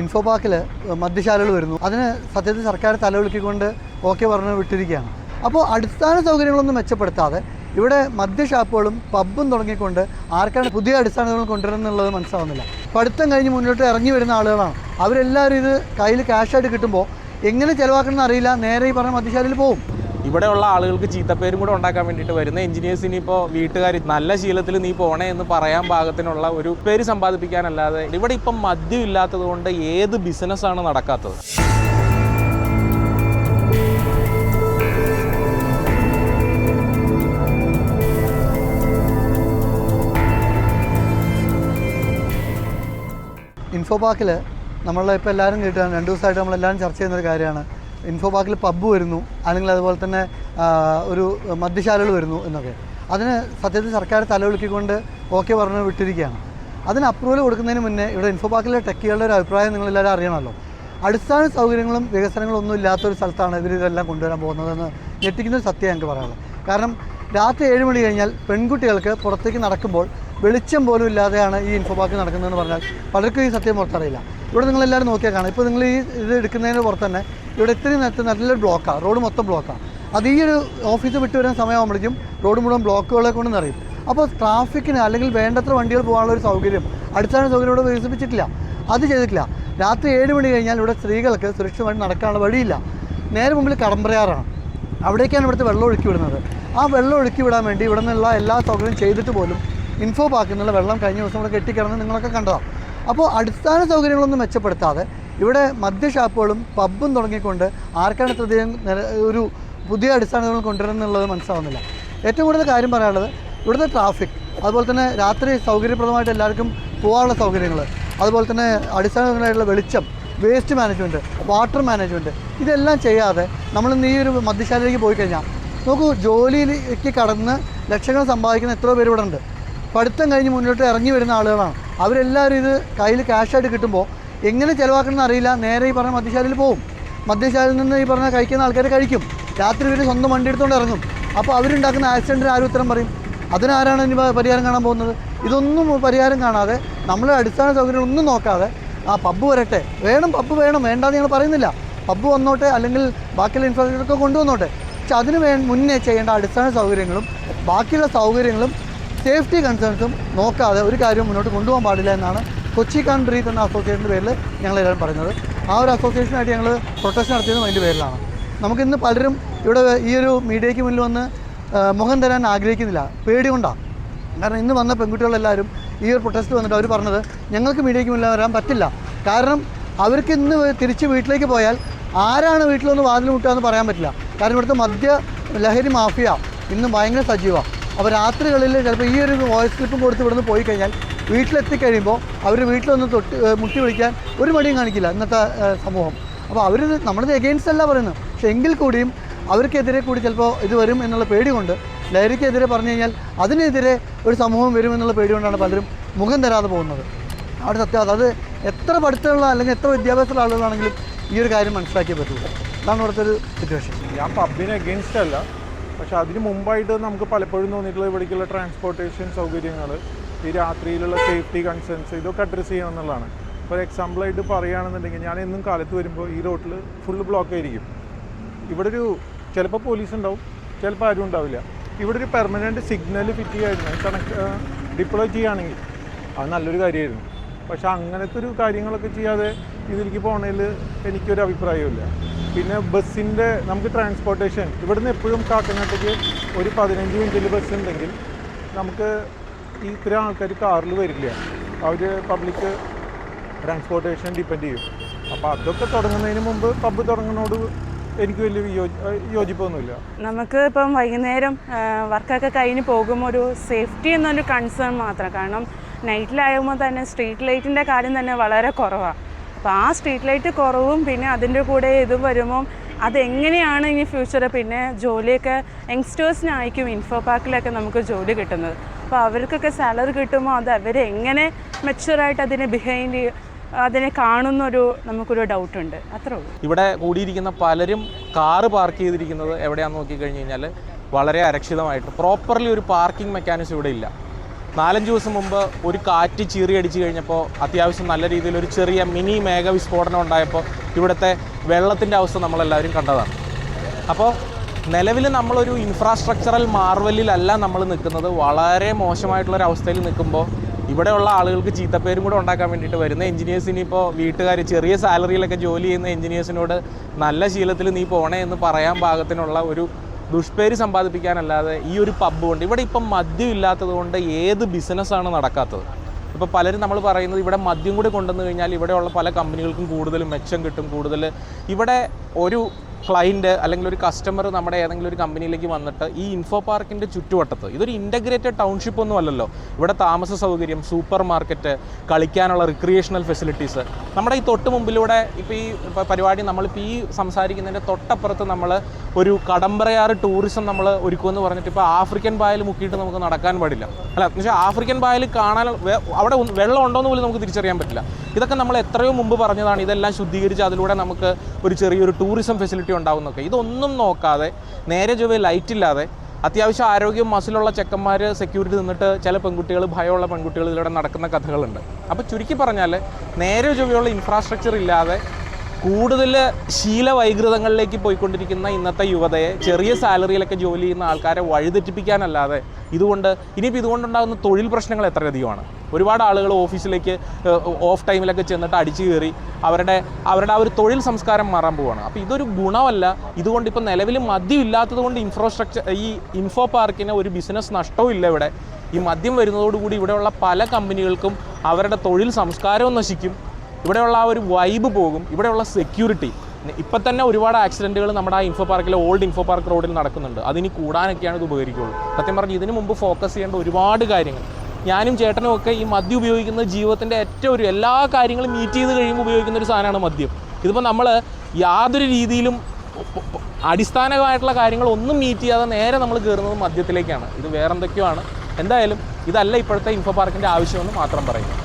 Info പാർക്കിൽ മദ്യശാലകൾ വരുന്നു. അതിന് സത്യത്തിൽ സർക്കാർ തലവിളിക്കൊണ്ട് ഓക്കെ പറഞ്ഞ് വിട്ടിരിക്കുകയാണ്. അപ്പോൾ അടിസ്ഥാന സൗകര്യങ്ങളൊന്നും മെച്ചപ്പെടുത്താതെ ഇവിടെ മദ്യഷാപ്പുകളും പബ്ബും തുടങ്ങിക്കൊണ്ട് ആർക്കാണ് പുതിയ അടിസ്ഥാന സൗകര്യങ്ങൾ കൊണ്ടുവരുന്നുള്ളത് മനസ്സിലാവുന്നില്ല. പഠിത്തം കഴിഞ്ഞ് മുന്നോട്ട് ഇറങ്ങി വരുന്ന ആളുകളാണ്. അവരെല്ലാവരും ഇത് കയ്യിൽ ക്യാഷായിട്ട് കിട്ടുമ്പോൾ എങ്ങനെ ചിലവാക്കണമെന്ന് അറിയില്ല. നേരെ ഈ പറഞ്ഞ മദ്യശാലയിൽ പോകും ഇവിടെയുള്ള ആളുകൾക്ക് ചീത്തപ്പേരും കൂടെ ഉണ്ടാക്കാൻ വേണ്ടിയിട്ട് വരുന്ന എഞ്ചിനീയേഴ്സിന് ഇപ്പോൾ വീട്ടുകാർ നല്ല ശീലത്തിൽ നീ പോണേ എന്ന് പറയാൻ പാകത്തിനുള്ള ഒരു പേര് സമ്പാദിപ്പിക്കാനല്ലാതെ ഇവിടെ ഇപ്പം മദ്യം ഇല്ലാത്തത് കൊണ്ട് ഏത് ബിസിനസ്സാണ് നടക്കാത്തത്? ഇൻഫോ പാർക്കിൽ നമ്മളിപ്പോൾ എല്ലാവരും കേട്ടാണ്. രണ്ട് ദിവസമായിട്ട് നമ്മളെല്ലാവരും ചർച്ച ചെയ്യുന്ന ഒരു കാര്യമാണ്. ഇൻഫോ പാർക്കിൽ പബ്ബ് വരുന്നു അല്ലെങ്കിൽ അതുപോലെ തന്നെ ഒരു മദ്യശാലകൾ വരുന്നു എന്നൊക്കെ. അതിന് സത്യത്തിൽ സർക്കാർ തലവിളിക്കൊണ്ട് ഓക്കെ പറഞ്ഞ് വിട്ടിരിക്കുകയാണ്. അതിന് അപ്രൂവൽ കൊടുക്കുന്നതിന് മുന്നേ ഇവിടെ ഇൻഫോ പാർക്കിലെ ടെക്കികളുടെ ഒരു അഭിപ്രായം നിങ്ങളെല്ലാവരും അറിയണമല്ലോ. അടിസ്ഥാന സൗകര്യങ്ങളും വികസനങ്ങളും ഒന്നും ഇല്ലാത്തൊരു സ്ഥലത്താണ് ഇവർ ഇതെല്ലാം കൊണ്ടുവരാൻ പോകുന്നതെന്ന് ഞെട്ടിക്കുന്ന ഒരു സത്യം ഞങ്ങൾക്ക് പറയാനുള്ളത്. കാരണം രാത്രി ഏഴ് മണി കഴിഞ്ഞാൽ പെൺകുട്ടികൾക്ക് പുറത്തേക്ക് നടക്കുമ്പോൾ വെളിച്ചം പോലും ഇല്ലാതെയാണ് ഈ ഇൻഫോ പാർക്ക് നടക്കുന്നതെന്ന് പറഞ്ഞാൽ പലർക്കും ഈ സത്യം പുറത്തറിയില്ല. ഇവിടെ നിങ്ങൾ എല്ലാവരും നോക്കിയാൽ കാണാം. ഇപ്പോൾ നിങ്ങൾ ഈ ഇത് എടുക്കുന്നതിന് പുറത്ത് തന്നെ ഇവിടെ ഇത്രയും നേരത്തെ നല്ലൊരു ബ്ലോക്കാണ് റോഡ് മൊത്തം ബ്ലോക്കാണ് അത് ഈ ഒരു ഓഫീസ് വിട്ട് വരുന്ന സമയമാകുമ്പോഴേക്കും റോഡ് മുഴുവൻ ബ്ലോക്കുകളെ കൊണ്ട് നിറയും അപ്പോൾ ട്രാഫിക്കിന് അല്ലെങ്കിൽ വേണ്ടത്ര വണ്ടികൾ പോകാനുള്ള ഒരു സൗകര്യം അടിസ്ഥാന സൗകര്യം ഇവിടെ വികസിപ്പിച്ചിട്ടില്ല. അത് ചെയ്തിട്ടില്ല. രാത്രി ഏഴ് മണി കഴിഞ്ഞാൽ ഇവിടെ സ്ത്രീകൾക്ക് സുരക്ഷിതമായിട്ട് നടക്കാനുള്ള വഴിയില്ല. നേരെ മുമ്പിൽ കടമ്പറയാറാണ് അവിടേക്കാണ് ഇവിടുത്തെ വെള്ളം ഒഴുക്കി വിടുന്നത്. ആ വെള്ളം ഒഴുക്കി വിടാൻ വേണ്ടി ഇവിടെ നിന്നുള്ള എല്ലാ സൗകര്യം ചെയ്തിട്ട് പോലും ഇൻഫോ പാർക്കിൽ നിന്നുള്ള വെള്ളം കഴിഞ്ഞ ദിവസം ഇവിടെ കെട്ടിക്കിടന്ന് നിങ്ങളൊക്കെ കണ്ടതാണ് അപ്പോൾ അടിസ്ഥാന സൗകര്യങ്ങളൊന്നും മെച്ചപ്പെടുത്താതെ ഇവിടെ മദ്യ ഷാപ്പുകളും പബ്ബും തുടങ്ങിക്കൊണ്ട് ആർക്കാണ് ഇത്രയധികം ഒരു പുതിയ അടിസ്ഥാന സൗകര്യങ്ങൾ കൊണ്ടുവരുന്നുള്ളത് മനസ്സിലാവുന്നില്ല. ഏറ്റവും കൂടുതൽ കാര്യം പറയാനുള്ളത് ഇവിടുത്തെ ട്രാഫിക് അതുപോലെ തന്നെ രാത്രി സൗകര്യപ്രദമായിട്ട് എല്ലാവർക്കും പോകാനുള്ള സൗകര്യങ്ങൾ അതുപോലെ തന്നെ അടിസ്ഥാന വെളിച്ചം വേസ്റ്റ് മാനേജ്മെന്റ് വാട്ടർ മാനേജ്മെന്റ് ഇതെല്ലാം ചെയ്യാതെ നമ്മൾ ഇന്ന് ഈ ഒരു മദ്യശാലയിലേക്ക് പോയി കഴിഞ്ഞാൽ നോക്കൂ ജോലിയിലേക്ക് കടന്ന് ലക്ഷങ്ങൾ സമ്പാദിക്കുന്ന എത്രയോ പേര് ഇവിടെ ഉണ്ട്. പഠിത്തം കഴിഞ്ഞ് മുന്നോട്ട് ഇറങ്ങി വരുന്ന ആളുകളാണ്. അവരെല്ലാവരും ഇത് കയ്യിൽ ക്യാഷായിട്ട് കിട്ടുമ്പോൾ എങ്ങനെ ചിലവാക്കണമെന്ന് അറിയില്ല. നേരെ ഈ പറഞ്ഞ മദ്യശാലയിൽ പോകും. മദ്യശാലയിൽ നിന്ന് ഈ പറഞ്ഞ കഴിക്കുന്ന ആൾക്കാർ കഴിക്കും. രാത്രി ഇവർ സ്വന്തം വണ്ടി എടുത്തുകൊണ്ട് ഇറങ്ങും. അപ്പോൾ അവരുണ്ടാക്കുന്ന ആക്സിഡന്റിന് ആരും ഉത്തരം പറയും? അതിനാരാണ് ഇനി പരിഹാരം കാണാൻ പോകുന്നത്? ഇതൊന്നും പരിഹാരം കാണാതെ നമ്മൾ അടിസ്ഥാന സൗകര്യം ഒന്നും നോക്കാതെ ആ പബ്ബ് വരട്ടെ. വേണം പബ്ബ് വേണം. വേണ്ടാന്ന് ഞങ്ങൾ പറയുന്നില്ല. പബ്ബ് വന്നോട്ടെ അല്ലെങ്കിൽ ബാക്കിയുള്ള ഇൻഫ്രാസ്ട്രക്ചറൊക്കെ കൊണ്ടുവന്നോട്ടെ. പക്ഷെ അതിന് വേ മുന്നേ ചെയ്യേണ്ട അടിസ്ഥാന സൗകര്യങ്ങളും ബാക്കിയുള്ള സൗകര്യങ്ങളും സേഫ്റ്റി കൺസേൺസും നോക്കാതെ ഒരു കാര്യവും മുന്നോട്ട് കൊണ്ടുപോകാൻ പാടില്ല എന്നാണ് കൊച്ചി കൺട്രീസ് എന്ന അസോസിയേഷന്റെ പേരിൽ ഞങ്ങൾ ഞങ്ങളെല്ലാവരും പറയുന്നത്. ആ ഒരു അസോസിയേഷനായിട്ട് ഞങ്ങൾ പ്രൊട്ടസ്റ്റ് നടത്തിയതും അതിന്റെ പേരിലാണ്. നമുക്കിന്ന് പലരും ഇവിടെ ഈ ഒരു മീഡിയയ്ക്ക് മുന്നിൽ വന്ന് മുഖം തരാൻ ആഗ്രഹിക്കുന്നില്ല. പേടി കൊണ്ടാണ് കാരണം ഇന്ന് വന്ന പെൺകുട്ടികളെല്ലാവരും ഈ ഒരു പ്രൊട്ടസ്റ്റ് വന്നിട്ട് അവർ പറഞ്ഞത് ഞങ്ങൾക്ക് മീഡിയയ്ക്ക് മുന്നിൽ വരാൻ പറ്റില്ല. കാരണം അവർക്ക് ഇന്ന് തിരിച്ച് വീട്ടിലേക്ക് പോയാൽ ആരാണ് വീട്ടിലൊന്ന് വാതിൽ മുട്ടുക എന്ന് പറയാൻ പറ്റില്ല. കാരണം ഇവിടുത്തെ മദ്യ ലഹരി മാഫിയ ഇന്ന് ഭയങ്കര സജീവമാണ്. അപ്പോൾ രാത്രികളിൽ ചിലപ്പോൾ ഈ ഒരു വോയിസ് ക്ലിപ്പും കൊടുത്ത് ഇവിടുന്ന് പോയി കഴിഞ്ഞാൽ വീട്ടിലെത്തിക്കഴിയുമ്പോൾ അവർ വീട്ടിലൊന്ന് തൊട്ട് മുട്ടി വിളിക്കാൻ ഒരു മടിയും കാണിക്കില്ല ഇന്നത്തെ സമൂഹം. അപ്പോൾ അവർ നമ്മളത് എഗെയിൻസ്റ്റ് അല്ല പറയുന്നത്. പക്ഷേ എങ്കിൽ കൂടിയും അവർക്കെതിരെ കൂടി ചിലപ്പോൾ ഇത് വരും എന്നുള്ള പേടി കൊണ്ട് ലഹരിക്കെതിരെ പറഞ്ഞു കഴിഞ്ഞാൽ അതിനെതിരെ ഒരു സമൂഹം വരും എന്നുള്ള പേടി കൊണ്ടാണ് പലരും മുഖം തരാതെ പോകുന്നത്. അവിടെ സത്യം അതായത് എത്ര പഠിത്തമുള്ള അല്ലെങ്കിൽ എത്ര വിദ്യാഭ്യാസമുള്ള ആളുകളാണെങ്കിലും ഈ ഒരു കാര്യം മനസ്സിലാക്കിയേ പറ്റുള്ളൂ. അതാണ് ഇവിടുത്തെ ഒരു സിറ്റുവേഷൻ ഞാൻ പബ്ബിനെ അഗെയിൻസ്റ്റ് അല്ല. പക്ഷെ അതിന് മുമ്പായിട്ട് നമുക്ക് പലപ്പോഴും തോന്നിയിട്ടുള്ള ഇവിടേക്കുള്ള ട്രാൻസ്പോർട്ടേഷൻ സൗകര്യങ്ങൾ ഈ രാത്രിയിലുള്ള സേഫ്റ്റി കൺസേൺസ് ഇതൊക്കെ അഡ്രസ്സ് ചെയ്യണം എന്നുള്ളതാണ്. ഫോർ എക്സാമ്പിളായിട്ട് പറയുകയാണെന്നുണ്ടെങ്കിൽ ഞാൻ എന്നും കാലത്ത് വരുമ്പോൾ ഈ റോട്ടിൽ ഫുള്ള് ബ്ലോക്ക് ആയിരിക്കും. ഇവിടെ ഒരു ചിലപ്പോൾ പോലീസ് ഉണ്ടാവും ചിലപ്പോൾ ആരും ഉണ്ടാവില്ല. ഇവിടെ ഒരു പെർമനന്റ് സിഗ്നൽ ഫിറ്റ് ചെയ്യായിരുന്നു കണക്ട് ഡിപ്ലോയ് ചെയ്യുകയാണെങ്കിൽ. അത് നല്ലൊരു കാര്യമായിരുന്നു. പക്ഷെ അങ്ങനത്തെ ഒരു കാര്യങ്ങളൊക്കെ ചെയ്യാതെ ഇതിലേക്ക് പോണതിൽ എനിക്കൊരു അഭിപ്രായമില്ല പിന്നെ ബസ്സിന്റെ നമുക്ക് ട്രാൻസ്പോർട്ടേഷൻ ഇവിടുന്ന് എപ്പോഴും കാക്കനാട്ടേക്ക് ഒരു പതിനഞ്ച് മിനിറ്റിൽ ബസ് ഉണ്ടെങ്കിൽ നമുക്ക് ഇത്ര ആൾക്കാർ കാറിൽ വരില്ല. അവർ പബ്ലിക് ട്രാൻസ്പോർട്ടേഷൻ ഡിപ്പെൻഡ് ചെയ്യും. അപ്പോൾ അതൊക്കെ തുടങ്ങുന്നതിന് മുമ്പ് പബ്ബ് തുടങ്ങുന്നതോട് എനിക്ക് വലിയ യോജിപ്പൊന്നുമില്ല. നമുക്ക് ഇപ്പം വൈകുന്നേരം വർക്കൊക്കെ കഴിഞ്ഞ് പോകുമ്പോൾ ഒരു സേഫ്റ്റി എന്നൊരു കൺസേൺ മാത്രം. കാരണം നൈറ്റിലാകുമ്പോൾ തന്നെ സ്ട്രീറ്റ് ലൈറ്റിന്റെ കാര്യം തന്നെ വളരെ കുറവാണ് അപ്പോൾ ആ സ്ട്രീറ്റ് ലൈറ്റ് കുറവും പിന്നെ അതിന്റെ കൂടെ ഇതും വരുമ്പം അതെങ്ങനെയാണ് ഇനി ഫ്യൂച്ചർ പിന്നെ ജോലിയൊക്കെ യങ്സ്റ്റേഴ്സിനായിരിക്കും ഇൻഫോ പാർക്കിലൊക്കെ നമുക്ക് ജോലി കിട്ടുന്നത്. അപ്പോൾ അവർക്കൊക്കെ സാലറി കിട്ടുമ്പോൾ അത് അവരെങ്ങനെ മെച്ചുവറായിട്ട് അതിനെ ബിഹൈൻഡ് അതിനെ കാണുന്നൊരു നമുക്കൊരു ഡൗട്ട് ഉണ്ട്. അത്രേ ഉള്ളൂ. ഇവിടെ കൂടിയിരിക്കുന്ന പലരും കാറ് പാർക്ക് ചെയ്തിരിക്കുന്നത് എവിടെയാണെന്ന് നോക്കിക്കഴിഞ്ഞ് കഴിഞ്ഞാൽ വളരെ അരക്ഷിതമായിട്ട് പ്രോപ്പർലി ഒരു പാർക്കിംഗ് മെക്കാനിസം ഇവിടെ ഇല്ല. നാലഞ്ച് ദിവസം മുമ്പ് ഒരു കാറ്റ് ചീറി അടിച്ചു കഴിഞ്ഞപ്പോൾ അത്യാവശ്യം നല്ല രീതിയിൽ ഒരു ചെറിയ മിനി മേഘ വിസ്ഫോടനം ഉണ്ടായപ്പോൾ ഇവിടുത്തെ വെള്ളത്തിന്റെ അവസ്ഥ നമ്മളെല്ലാവരും കണ്ടതാണ്. അപ്പോൾ നിലവിൽ നമ്മളൊരു ഇൻഫ്രാസ്ട്രക്ചറൽ മാർവലിലല്ല നമ്മൾ നിൽക്കുന്നത്. വളരെ മോശമായിട്ടുള്ളൊരു അവസ്ഥയിൽ നിൽക്കുമ്പോൾ ഇവിടെയുള്ള ആളുകൾക്ക് ചീത്തപ്പേരും കൂടെ ഉണ്ടാക്കാൻ വേണ്ടിയിട്ട് വരുന്ന എഞ്ചിനീയേഴ്സ് ഇനിയിപ്പോൾ വീട്ടുകാർ ചെറിയ സാലറിയിലൊക്കെ ജോലി ചെയ്യുന്ന എഞ്ചിനീയേഴ്സിനോട് നല്ല ശീലത്തിൽ നീ പോണേ എന്ന് പറയാൻ പാകത്തിനുള്ള ഒരു ദുഷ്പേര് സമ്പാദിപ്പിക്കാനല്ലാതെ ഈ ഒരു പബ്ബ് കൊണ്ട് ഇവിടെ ഇപ്പം മദ്യം ഇല്ലാത്തത് കൊണ്ട് ഏത് ബിസിനസ്സാണ് നടക്കാത്തത്? ഇപ്പോൾ പലരും നമ്മൾ പറയുന്നത് ഇവിടെ മദ്യം കൂടി കൊണ്ടുവന്നു കഴിഞ്ഞാൽ ഇവിടെയുള്ള പല കമ്പനികൾക്കും കൂടുതൽ മെച്ചം കിട്ടും കൂടുതൽ ഇവിടെ ഒരു ക്ലയന്റ് അല്ലെങ്കിൽ ഒരു കസ്റ്റമർ നമ്മുടെ ഏതെങ്കിലും ഒരു കമ്പനിയിലേക്ക് വന്നിട്ട് ഈ ഇൻഫോ പാർക്കിന്റെ ചുറ്റുവട്ടത്ത് ഇതൊരു ഇന്റഗ്രേറ്റഡ് ടൗൺഷിപ്പ് ഒന്നും അല്ലല്ലോ. ഇവിടെ താമസ സൗകര്യം സൂപ്പർ മാർക്കറ്റ് കളിക്കാനുള്ള റിക്രിയേഷണൽ ഫെസിലിറ്റീസ് നമ്മുടെ ഈ തൊട്ട് മുമ്പിലൂടെ ഇപ്പോൾ ഈ പരിപാടി നമ്മളിപ്പോൾ ഈ സംസാരിക്കുന്നതിന്റെ തൊട്ടപ്പുറത്ത് നമ്മൾ ഒരു കടമ്പറയാറ് ടൂറിസം നമ്മൾ ഒരുക്കുമെന്ന് പറഞ്ഞിട്ട് ഇപ്പോൾ ആഫ്രിക്കൻ പായൽ മുക്കിയിട്ട് നമുക്ക് നടക്കാൻ പാടില്ല. അല്ല എന്ന് വെച്ചാൽ ആഫ്രിക്കൻ പായൽ കാണാൻ അവിടെ വെള്ളം ഉണ്ടോയെന്ന് പോലും നമുക്ക് തിരിച്ചറിയാൻ പറ്റില്ല. ഇതൊക്കെ നമ്മൾ എത്രയോ മുമ്പ് പറഞ്ഞതാണ്. ഇതെല്ലാം ശുദ്ധീകരിച്ച് അതിലൂടെ നമുക്ക് ഒരു ചെറിയൊരു ടൂറിസം ഫെസിലിറ്റി ഉണ്ടാകുന്നൊക്കെ ഇതൊന്നും നോക്കാതെ നേരെ ചൊവ്വേ ലൈറ്റ് ഇല്ലാതെ അത്യാവശ്യം ആരോഗ്യം മസിലുള്ള ചെക്കന്മാർ സെക്യൂരിറ്റി നിന്നിട്ട് ചില പെൺകുട്ടികൾ ഭയമുള്ള പെൺകുട്ടികൾ ഇതിലൂടെ നടക്കുന്ന കഥകളുണ്ട്. അപ്പോൾ ചുരുക്കി പറഞ്ഞാൽ നേരെ ചൊവ്വയുള്ള ഇൻഫ്രാസ്ട്രക്ചർ ഇല്ലാതെ കൂടുതൽ ശീലവൈകൃതങ്ങളിലേക്ക് പോയിക്കൊണ്ടിരിക്കുന്ന ഇന്നത്തെ യുവതയെ ചെറിയ സാലറിയിലൊക്കെ ജോലി ചെയ്യുന്ന ആൾക്കാരെ വഴിതെറ്റിപ്പിക്കാനല്ലാതെ ഇതുകൊണ്ട് ഇനിയിപ്പോൾ ഇതുകൊണ്ടുണ്ടാകുന്ന തൊഴിൽ പ്രശ്നങ്ങൾ എത്രയധികമാണ്? ഒരുപാട് ആളുകൾ ഓഫീസിലേക്ക് ഓഫ് ടൈമിലൊക്കെ ചെന്നിട്ട് അടിച്ചു കയറി അവരുടെ അവരുടെ ആ ഒരു തൊഴിൽ സംസ്കാരം മാറാൻ പോവുകയാണ് അപ്പോൾ ഇതൊരു ഗുണമല്ല. ഇതുകൊണ്ട് ഇപ്പോൾ നിലവിൽ മദ്യം ഇല്ലാത്തത് കൊണ്ട് ഇൻഫ്രാസ്ട്രക്ചർ ഈ ഇൻഫോ പാർക്കിന് ഒരു ബിസിനസ് നഷ്ടവും ഇല്ല ഇവിടെ. ഈ മദ്യം വരുന്നതോടുകൂടി ഇവിടെയുള്ള പല കമ്പനികൾക്കും അവരുടെ തൊഴിൽ സംസ്കാരവും നശിക്കും. ഇവിടെയുള്ള ആ ഒരു വൈബ് പോകും. ഇവിടെയുള്ള സെക്യൂരിറ്റി ഇപ്പം തന്നെ ഒരുപാട് ആക്സിഡന്റുകൾ നമ്മുടെ ആ ഇൻഫോ പാർക്കിലെ ഓൾഡ് ഇൻഫോ പാർക്ക് റോഡിൽ നടക്കുന്നുണ്ട്. അതിനി കൂടാനൊക്കെയാണ് ഇത് ഉപകരിക്കുള്ളൂ. സത്യം പറഞ്ഞ് ഇതിനു മുമ്പ് ഫോക്കസ് ചെയ്യേണ്ട ഒരുപാട് കാര്യങ്ങൾ. ഞാനും ചേട്ടനും ഒക്കെ ഈ മദ്യം ഉപയോഗിക്കുന്നത് ജീവിതത്തിന്റെ ഏറ്റവും ഒരു എല്ലാ കാര്യങ്ങളും മീറ്റ് ചെയ്ത് കഴിയുമ്പോൾ ഉപയോഗിക്കുന്ന ഒരു സാധനമാണ് മദ്യം. ഇതിപ്പോൾ നമ്മൾ യാതൊരു രീതിയിലും അടിസ്ഥാനമായിട്ടുള്ള കാര്യങ്ങൾ ഒന്നും മീറ്റ് ചെയ്യാതെ നേരെ നമ്മൾ കയറുന്നത് മദ്യത്തിലേക്കാണ്. ഇത് വേറെന്തൊക്കെയോ ആണ്. എന്തായാലും ഇതല്ല ഇപ്പോഴത്തെ ഇൻഫോ പാർക്കിന്റെ ആവശ്യമെന്ന് മാത്രം പറയുന്നു.